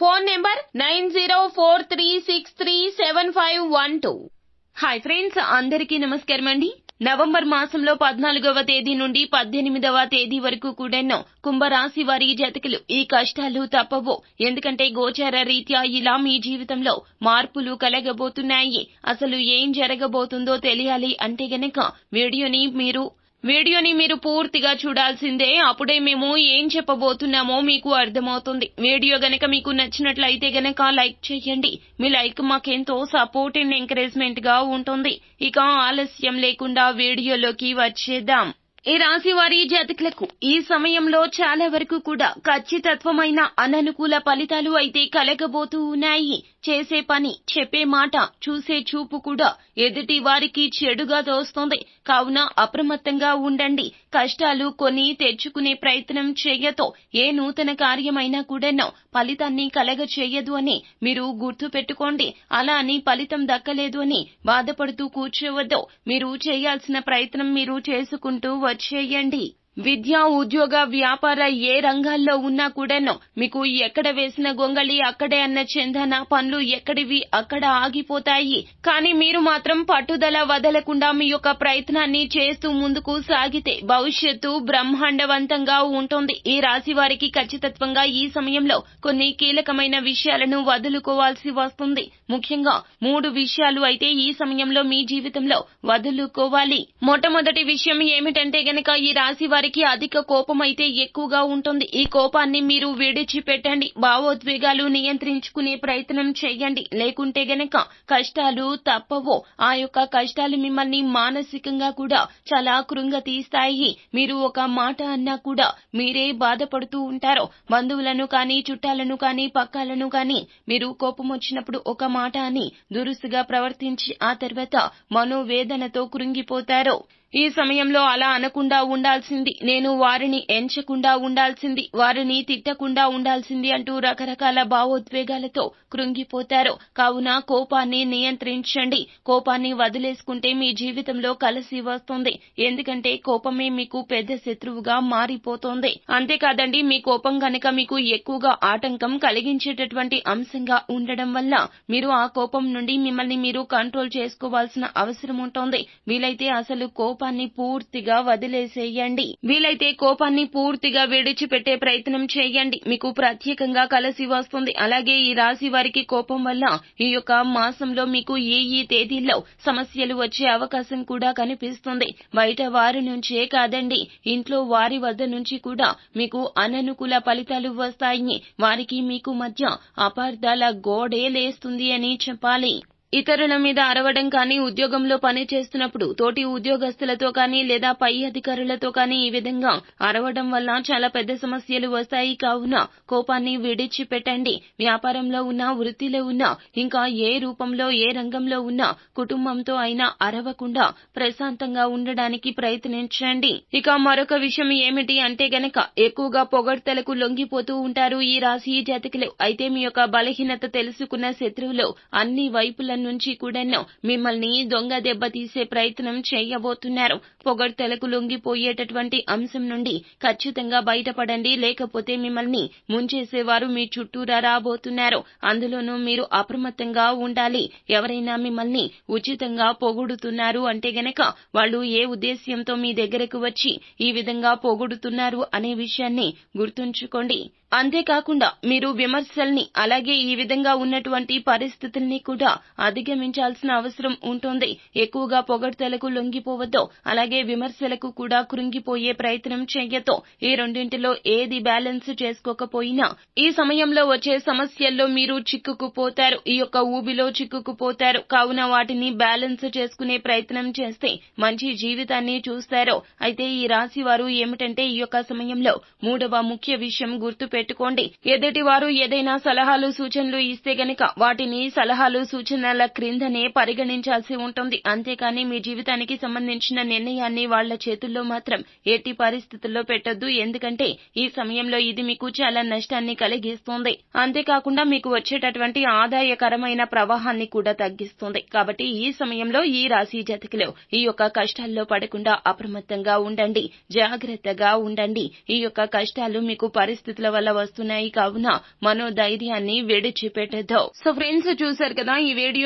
Phone number nine zero four three six three seven five one two. Hi friends అందరికీ నమస్కారం అండి. November మాసంలో పద్నాలుగవ తేదీ నుండి పద్దెనిమిదవ తేదీ వరకు కూడాను కుంభరాశి వారి జతకులు ఈ కష్టాలు తప్పవు. ఎందుకంటే గోచార రీత్యా ఇలా మీ జీవితంలో మార్పులు కలగబోతున్నాయి. అసలు ఏం జరగబోతుందో తెలియాలి అంటే గనక వీడియోని మీరు వీడియోని మీరు పూర్తిగా చూడాల్సిందే. అప్పుడే మేము ఏం చెప్పబోతున్నామో మీకు అర్థమవుతుంది. వీడియో గనక మీకు నచ్చినట్లయితే గనక లైక్ చేయండి. మీ లైక్ మాకెంతో సపోర్ట్ అండ్ ఎంకరేజ్మెంట్గా ఉంటుంది. ఇక ఆలస్యం లేకుండా వీడియోలోకి వచ్చేద్దాం. ఈ రాశి వారి జాతకులకు ఈ సమయంలో చాలా వరకు కూడా ఖచ్చితత్వమైన అననుకూల ఫలితాలు అయితే కలగబోతూ ఉన్నాయి. చేసే పని చెప్పే మాట చూసే చూపు కూడా ఎదుటి వారికి చెడుగా దోస్తుంది కావున అప్రమత్తంగా ఉండండి. కష్టాలు కొని తెచ్చుకునే ప్రయత్నం చేయతో ఏ నూతన కార్యమైనా కూడానో ఫలితాన్ని కలగ చేయదు అని మీరు గుర్తు పెట్టుకోండి. అలా అని ఫలితం దక్కలేదు అని బాధపడుతూ కూర్చోవద్దు. మీరు చేయాల్సిన ప్రయత్నం మీరు చేసుకుంటూ వచ్చేయండి విద్య ఉద్యోగ వ్యాపార ఏ రంగాల్లో ఉన్నా కూడాను మీకు ఎక్కడ వేసిన గొంగళి అక్కడే అన్న చందన పనులు ఎక్కడివి? అక్కడ ఆగిపోతాయి. కానీ మీరు మాత్రం పట్టుదల వదలకుండా మీ యొక్క ప్రయత్నాన్ని చేస్తూ ముందుకు సాగితే భవిష్యత్తు బ్రహ్మాండవంతంగా ఉంటుంది. ఈ రాశి వారికి ఖచ్చితత్వంగా ఈ సమయంలో కొన్ని కీలకమైన విషయాలను వదులుకోవాల్సి వస్తుంది. ముఖ్యంగా మూడు విషయాలు అయితే ఈ సమయంలో మీ జీవితంలో వదులుకోవాలి. మొట్టమొదటి విషయం ఏమిటంటే గనక ఈ రాశి వారి వారికి అధిక కోపం అయితే ఎక్కువగా ఉంటుంది. ఈ కోపాన్ని మీరు విడిచిపెట్టండి. భావోద్వేగాలు నియంత్రించుకునే ప్రయత్నం చేయండి. లేకుంటే గనక కష్టాలు తప్పవు. ఆ యొక్క కష్టాలు మిమ్మల్ని మానసికంగా కూడా చాలా కృంగతీస్తాయి మీరు ఒక మాట అన్నా కూడా మీరే బాధపడుతూ ఉంటారు. బంధువులను కానీ చుట్టాలను కానీ పక్కాలను కానీ మీరు కోపం వచ్చినప్పుడు ఒక మాట అని దురుసుగా ప్రవర్తించి ఆ తర్వాత మనోవేదనతో కృంగిపోతారు. ఈ సమయంలో అలా అనకుండా ఉండాల్సింది. నేను వారిని ఎంచకుండా ఉండాల్సింది వారిని తిట్టకుండా ఉండాల్సింది అంటూ రకరకాల భావోద్వేగాలతో కృంగిపోతారు. కావున కోపాన్ని నియంత్రించండి. కోపాన్ని వదిలేసుకుంటే మీ జీవితంలో కలిసి వస్తుంది. ఎందుకంటే కోపమే మీకు పెద్ద శత్రువుగా మారిపోతోంది. అంతేకాదండి మీ కోపం గనక మీకు ఎక్కువగా ఆటంకం కలిగించేటటువంటి అంశంగా ఉండడం వల్ల మీరు ఆ కోపం నుండి మిమ్మల్ని మీరు కంట్రోల్ చేసుకోవాల్సిన అవసరం ఉంటుంది. వీలైతే అసలు కోపాన్ని పూర్తిగా వదిలేసేయండి. వీలైతే కోపాన్ని పూర్తిగా విడిచిపెట్టే ప్రయత్నం చేయండి. మీకు ప్రత్యేకంగా కలిసి వస్తుంది. అలాగే ఈ రాశి వారికి కోపం వల్ల ఈ యొక్క మాసంలో మీకు ఏ ఈ తేదీల్లో సమస్యలు వచ్చే అవకాశం కూడా కనిపిస్తుంది. బయట వారి నుంచే కాదండి. ఇంట్లో వారి వద్ద నుంచి కూడా మీకు అననుకూల ఫలితాలు వస్తాయి. వారికి మీకు మధ్య అపార్థాల గోడే లేస్తుంది అని చెప్పాలి. ఇతరుల మీద అరవడం కానీ ఉద్యోగంలో పని చేస్తున్నప్పుడు తోటి ఉద్యోగస్తులతో కానీ లేదా పై అధికారులతో కానీ ఈ విధంగా అరవడం వల్ల చాలా పెద్ద సమస్యలు వస్తాయి. కావున కోపాన్ని విడిచిపెట్టండి. వ్యాపారంలో ఉన్నా వృత్తిలో ఉన్నా ఇంకా ఏ రూపంలో ఏ రంగంలో ఉన్నా కుటుంబంతో అయినా అరవకుండా ప్రశాంతంగా ఉండడానికి ప్రయత్నించండి. ఇక మరొక విషయం ఏమిటి అంటే గనక ఎక్కువగా పొగడ్తలకు లొంగిపోతూ ఉంటారు ఈ రాశి జాతకులు. అయితే మీ యొక్క బలహీనత తెలుసుకున్న శత్రువులు అన్ని వైపుల నుంచి కూడాను మిమ్మల్ని దొంగ దెబ్బ తీసే ప్రయత్నం చేయబోతున్నారు. పొగడ్తలకు లొంగిపోయేటటువంటి అంశం నుండి ఖచ్చితంగా బయటపడండి. లేకపోతే మిమ్మల్ని ముంచేసేవారు మీ చుట్టూరా రాబోతున్నారు. అందులోనూ మీరు అప్రమత్తంగా ఉండాలి. ఎవరైనా మిమ్మల్ని ఉచితంగా పొగుడుతున్నారు అంటే గనక వాళ్ళు ఏ ఉద్దేశ్యంతో మీ దగ్గరకు వచ్చి ఈ విధంగా పొగుడుతున్నారు అనే విషయాన్ని గుర్తుంచుకోండి. అంతేకాకుండా మీరు విమర్శల్ని అలాగే ఈ విధంగా ఉన్నటువంటి పరిస్థితుల్ని కూడా అధిగమించాల్సిన అవసరం ఉంటుంది. ఎక్కువగా పొగడ్తలకు లొంగిపోవద్దు. అలాగే విమర్శలకు కూడా కృంగిపోయే ప్రయత్నం చేయొద్దు ఈ రెండింటిలో ఏది బ్యాలెన్స్ చేసుకోకపోయినా ఈ సమయంలో వచ్చే సమస్యల్లో మీరు చిక్కుకుపోతారు. ఈ యొక్క ఊబిలో చిక్కుకుపోతారు. కావున వాటిని బ్యాలెన్స్ చేసుకునే ప్రయత్నం చేస్తే మంచి జీవితాన్ని చూస్తారు. అయితే ఈ రాశి వారు ఏమిటంటే ఈ యొక్క సమయంలో మూడవ ముఖ్య విషయం గుర్తు పెట్టుకోండి ఎదుటి వారు ఏదైనా సలహాలు సూచనలు ఇస్తే గనక వాటిని సలహాలు సూచనలు క్రిందనే పరిగణించాల్సి ఉంటుంది. అంతేకాని మీ జీవితానికి సంబంధించిన నిర్ణయాన్ని వాళ్ళ చేతుల్లో మాత్రం ఎట్టి పరిస్థితుల్లో పెట్టొద్దు. ఎందుకంటే ఈ సమయంలో ఇది మీకు చాలా నష్టాన్ని కలిగిస్తుంది. అంతేకాకుండా మీకు వచ్చేటటువంటి ఆదాయకరమైన ప్రవాహాన్ని కూడా తగ్గిస్తుంది. కాబట్టి ఈ సమయంలో ఈ రాశి జతకిలో ఈ యొక్క కష్టాల్లో పడకుండా అప్రమత్తంగా ఉండండి. జాగ్రత్తగా ఉండండి. ఈ యొక్క కష్టాలు మీకు పరిస్థితుల వల్ల వస్తున్నాయి. కావున మనోధైర్యాన్ని విడిచిపెట్టద్దు. సో ఫ్రెండ్స్ చూశారు కదా ఈ వీడియో